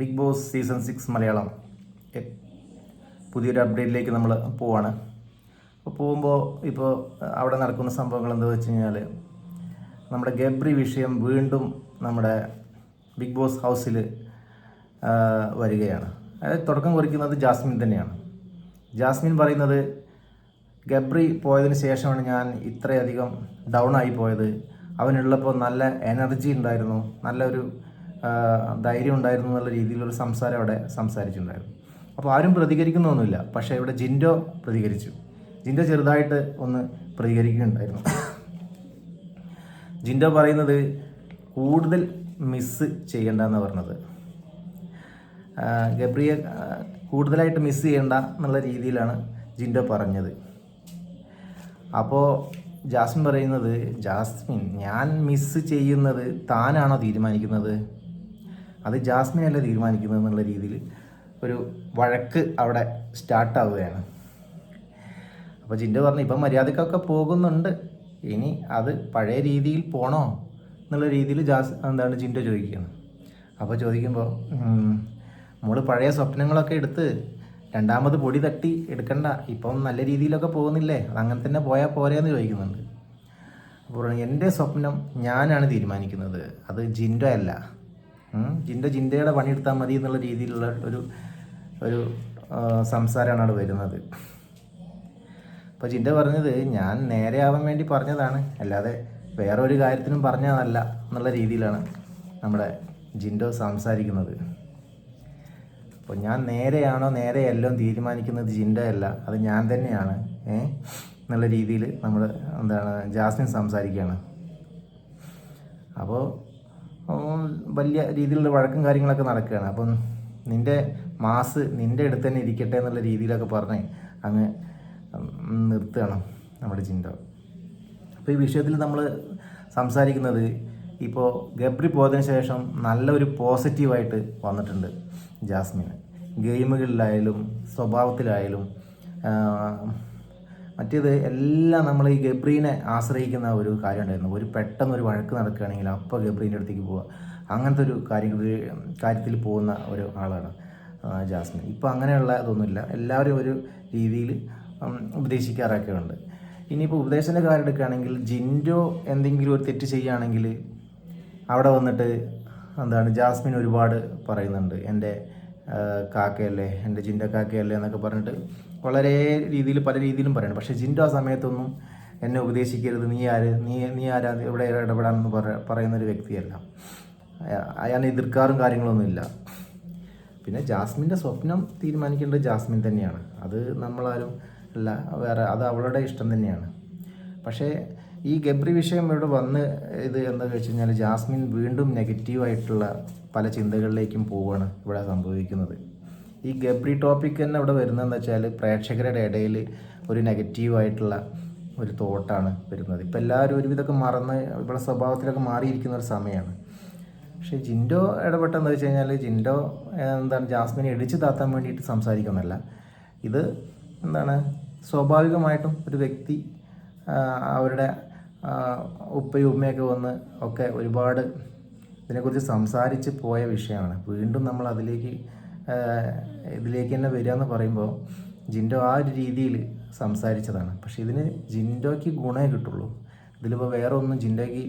Big Boss season six Malayalam പുതിയൊരു അപ്ഡേറ്റിലേക്ക് നമ്മൾ പോവാണ്. അപ്പോൾ പോകുമ്പോൾ ഇപ്പോൾ അവിടെ നടക്കുന്ന സംഭവങ്ങൾ എന്താ വെച്ച് കഴിഞ്ഞാൽ നമ്മുടെ ഗബ്രി വിഷയം വീണ്ടും നമ്മുടെ ബിഗ് ബോസ് ഹൗസിൽ വരികയാണ്. അതായത് തുടക്കം കുറിക്കുന്നത് ജാസ്മിൻ തന്നെയാണ്. ജാസ്മിൻ പറയുന്നത് ഗബ്രി പോയതിന് ശേഷമാണ് ഞാൻ ഇത്രയധികം ഡൗൺ ആയി പോയത്. അവനുള്ളപ്പോൾ നല്ല എനർജി ഉണ്ടായിരുന്നു. നല്ലൊരു ധൈര്യം ഉണ്ടായിരുന്നു എന്നുള്ള രീതിയിലൊരു സംസാരം അവിടെ സംസാരിച്ചിട്ടുണ്ടായിരുന്നു. അപ്പോൾ ആരും പ്രതികരിക്കുന്നൊന്നുമില്ല. പക്ഷേ ഇവിടെ ജിൻഡോ പ്രതികരിച്ചു. ജിൻഡോ ചെറുതായിട്ട് ഒന്ന് പ്രതികരിക്കുകയുണ്ടായിരുന്നു. ജിൻഡോ പറയുന്നത് കൂടുതൽ മിസ്സ് ചെയ്യണ്ടെന്ന് പറഞ്ഞത്. ഗബ്രിയ ഗബ്രിയെ കൂടുതലായിട്ട് മിസ് ചെയ്യണ്ട എന്നുള്ള രീതിയിലാണ് ജിൻഡോ പറഞ്ഞത്. അപ്പോൾ ജാസ്മിൻ പറയുന്നത് ജാസ്മിൻ ഞാൻ മിസ് ചെയ്യുന്നത് താനാണോ തീരുമാനിക്കുന്നത്? അത് ജാസ്മിൻ അല്ല തീരുമാനിക്കുന്നത് എന്നുള്ള രീതിയിൽ ഒരു വഴക്ക് അവിടെ സ്റ്റാർട്ടാവുകയാണ് അപ്പോൾ ജിൻഡോ പറഞ്ഞു ഇപ്പം മര്യാദക്കൊക്കെ പോകുന്നുണ്ട്. ഇനി അത് പഴയ രീതിയിൽ പോണോ? എന്നുള്ള രീതിയിൽ ജാസ് എന്താണ് ജിൻഡോ ചോദിക്കുകയാണ്. അപ്പോൾ ചോദിക്കുമ്പോൾ നമ്മൾ പഴയ സ്വപ്നങ്ങളൊക്കെ എടുത്ത് രണ്ടാമത് പൊടി തട്ടി എടുക്കണ്ട. ഇപ്പം നല്ല രീതിയിലൊക്കെ പോകുന്നില്ലേ? അത് അങ്ങനെ തന്നെ പോയാൽ പോരെയെന്ന് ചോദിക്കുന്നുണ്ട്. അപ്പോൾ എന്റെ സ്വപ്നം ഞാനാണ് തീരുമാനിക്കുന്നത്. അത് ജിൻഡോ അല്ല. ഉം, ചിന്തയുടെ പണിയെടുത്താൽ മതി എന്നുള്ള രീതിയിലുള്ള ഒരു ഒരു സംസാരമാണ് അവിടെ വരുന്നത്. അപ്പോൾ ചിന്ത പറഞ്ഞത് ഞാൻ നേരെ ആവാൻ വേണ്ടി പറഞ്ഞതാണ്. അല്ലാതെ വേറെ ഒരു കാര്യത്തിനും പറഞ്ഞതല്ല എന്നുള്ള രീതിയിലാണ് നമ്മുടെ ജിൻഡോ സംസാരിക്കുന്നത്. അപ്പോൾ ഞാൻ നേരെയാണോ നേരെയല്ലോ തീരുമാനിക്കുന്നത് ജിൻഡോ അല്ല. അത് ഞാൻ തന്നെയാണ് ഏ? എന്നുള്ള രീതിയിൽ നമ്മൾ എന്താണ് ജാസ്മിൻ സംസാരിക്കുകയാണ്. അപ്പോൾ വലിയ രീതിയിലുള്ള വഴക്കും കാര്യങ്ങളൊക്കെ നടക്കുകയാണ്. അപ്പം നിന്റെ മാസ് നിന്റെ അടുത്ത് തന്നെ ഇരിക്കട്ടെ എന്നുള്ള രീതിയിലൊക്കെ പറഞ്ഞ് അങ്ങ് നിർത്തുകയാണ് നമ്മുടെ ചിന്ത അപ്പോൾ ഈ വിഷയത്തിൽ നമ്മൾ സംസാരിക്കുന്നത് ഇപ്പോൾ ഗബ്രി പോയതിനു ശേഷം നല്ലൊരു പോസിറ്റീവായിട്ട് വന്നിട്ടുണ്ട് ജാസ്മിന്. ഗെയിമുകളിലായാലും സ്വഭാവത്തിലായാലും മറ്റേത് എല്ലാം നമ്മൾ ഈ ഗബ്രീനെ ആശ്രയിക്കുന്ന ഒരു കാര്യം ഉണ്ടായിരുന്നു ഒരു പെട്ടെന്ന് ഒരു വഴക്ക് നടക്കുകയാണെങ്കിൽ അപ്പോൾ ഗബ്രീന്റെ അടുത്തേക്ക് പോവുക. അങ്ങനത്തെ ഒരു കാര്യങ്ങൾ കാര്യത്തിൽ പോകുന്ന ഒരു ആളാണ് ജാസ്മിൻ. ഇപ്പോൾ അങ്ങനെയുള്ള ഇതൊന്നുമില്ല. എല്ലാവരും ഒരു രീതിയിൽ ഉപദേശിക്കാറൊക്കെ ഉണ്ട് ഇനിയിപ്പോൾ ഉപദേശത്തിന്റെ കാര്യം എടുക്കുകയാണെങ്കിൽ ജിൻഡോ എന്തെങ്കിലും ഒരു തെറ്റ് ചെയ്യുകയാണെങ്കിൽ അവിടെ വന്നിട്ട് എന്താണ് ജാസ്മിൻ ഒരുപാട് പറയുന്നുണ്ട്. എന്റെ കാക്കയല്ലേ എന്റെ ജിന്റെ കാക്കയല്ലേ എന്നൊക്കെ പറഞ്ഞിട്ട് വളരെ രീതിയിൽ പല രീതിയിലും പറയണം. പക്ഷേ ജിന്റെ ആ സമയത്തൊന്നും എന്നെ ഉപദേശിക്കരുത്. നീ ആര് നീ നീ ആരാ ഇവിടെ ഇടപെടാമെന്ന് പറ പറയുന്നൊരു വ്യക്തിയല്ല. അയ- അയാൾ എതിർക്കാറും കാര്യങ്ങളൊന്നുമില്ല പിന്നെ ജാസ്മിന്റെ സ്വപ്നം തീരുമാനിക്കേണ്ടത് ജാസ്മിൻ തന്നെയാണ്. അത് നമ്മളാരും അല്ല വേറെ അത് അവളുടെ ഇഷ്ടം തന്നെയാണ്. പക്ഷേ ഈ ഗബ്രി വിഷയം ഇവിടെ വന്ന് ഇത് എന്താ വെച്ച് കഴിഞ്ഞാൽ ജാസ്മിൻ വീണ്ടും നെഗറ്റീവായിട്ടുള്ള പല ചിന്തകളിലേക്കും പോവുകയാണ് ഇവിടെ സംഭവിക്കുന്നത്. ഈ ഗബ്രി ടോപ്പിക് തന്നെ ഇവിടെ വരുന്നതെന്ന് വെച്ചാൽ പ്രേക്ഷകരുടെ ഇടയിൽ ഒരു നെഗറ്റീവായിട്ടുള്ള ഒരു തോട്ടാണ് വരുന്നത്. ഇപ്പം എല്ലാവരും ഒരുവിധമൊക്കെ മറന്ന് ഇവിടെ സ്വഭാവത്തിലൊക്കെ മാറിയിരിക്കുന്ന ഒരു സമയമാണ് പക്ഷേ ജിൻഡോ ഇടപെട്ടെന്ന് വെച്ച് കഴിഞ്ഞാൽ ജിൻഡോ എന്താണ് ജാസ്മിനെ ഇടിച്ചു താത്താൻ വേണ്ടിയിട്ട് സംസാരിക്കുന്നല്ല ഇത് എന്താണ് സ്വാഭാവികമായിട്ടും ഒരു വ്യക്തി അവരുടെ ഉപ്പയും ഉമ്മയൊക്കെ വന്ന് ഒക്കെ ഒരുപാട് ഇതിനെക്കുറിച്ച് സംസാരിച്ച് പോയ വിഷയമാണ്. വീണ്ടും നമ്മൾ അതിലേക്ക് ഇതിലേക്ക് തന്നെ വരിക എന്ന് പറയുമ്പോൾ ജിൻഡോ ആ ഒരു രീതിയിൽ സംസാരിച്ചതാണ്. പക്ഷേ ഇതിന് ജിൻഡോയ്ക്ക് ഗുണമേ കിട്ടുള്ളൂ. ഇതിലിപ്പോൾ വേറെ ഒന്നും ജിൻഡയ്ക്ക്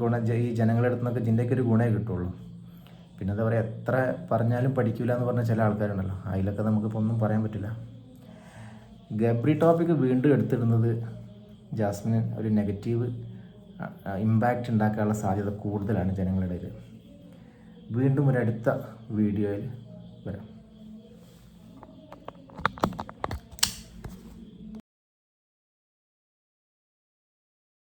ഗുണ ഈ ജനങ്ങളുടെ അടുത്ത് നിന്നൊക്കെ ജിൻഡയ്ക്ക് ഒരു ഗുണമേ കിട്ടുള്ളൂ. പിന്നെ എന്താ പറയുക എത്ര പറഞ്ഞാലും പഠിക്കില്ല എന്ന് പറഞ്ഞ ചില ആൾക്കാരുണ്ടല്ലോ. അതിലൊക്കെ നമുക്കിപ്പോൾ ഒന്നും പറയാൻ പറ്റില്ല. ഗബ്രി ടോപ്പിക്ക് വീണ്ടും എടുത്തിടുന്നത് ജാസ്മിന് ഒരു നെഗറ്റീവ് ഇമ്പാക്റ്റ് ഉണ്ടാക്കാനുള്ള സാധ്യത കൂടുതലാണ് ജനങ്ങളുടെ ഇടയിൽ വീണ്ടും ഒരു അടുത്ത വീഡിയോയിൽ